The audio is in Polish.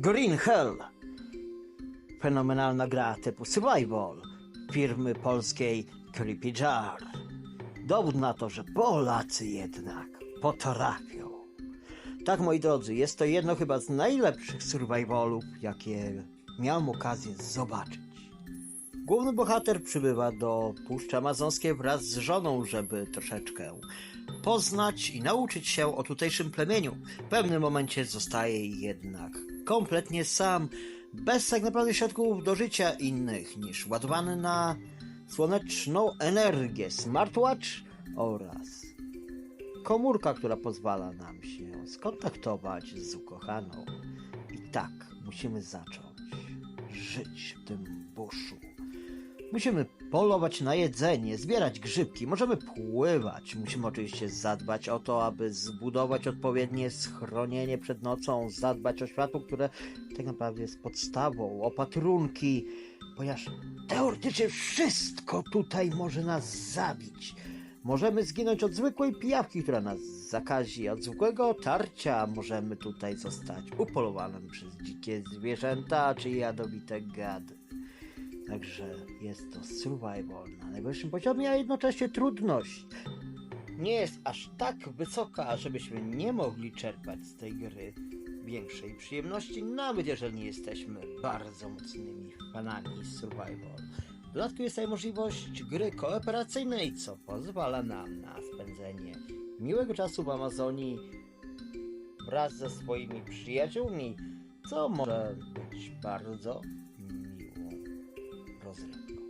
Green Hell. Fenomenalna gra typu survival firmy polskiej Creepy Jar. Dowód na to, że Polacy jednak potrafią. Tak, moi drodzy, jest to jedno chyba z najlepszych survivalów, jakie miałem okazję zobaczyć. Główny bohater przybywa do Puszczy Amazonskiej wraz z żoną, żeby troszeczkę poznać i nauczyć się o tutejszym plemieniu. W pewnym momencie zostaje jednak kompletnie sam, bez tak naprawdę środków do życia innych niż ładowany na słoneczną energię smartwatch oraz komórka, która pozwala nam się skontaktować z ukochaną. I tak musimy zacząć żyć w tym buszu. Musimy polować na jedzenie, zbierać grzybki, możemy pływać. Musimy oczywiście zadbać o to, aby zbudować odpowiednie schronienie przed nocą, zadbać o światło, które tak naprawdę jest podstawą, opatrunki, ponieważ teoretycznie wszystko tutaj może nas zabić. Możemy zginąć od zwykłej pijawki, która nas zakazi, od zwykłego tarcia możemy tutaj zostać upolowanym przez dzikie zwierzęta czy jadowite gady. Także jest to survival na najwyższym poziomie, a jednocześnie trudność nie jest aż tak wysoka, żebyśmy nie mogli czerpać z tej gry większej przyjemności, nawet jeżeli nie jesteśmy bardzo mocnymi fanami survival. W dodatku jest tutaj możliwość gry kooperacyjnej, co pozwala nam na spędzenie miłego czasu w Amazonii wraz ze swoimi przyjaciółmi, co może być bardzo どうする？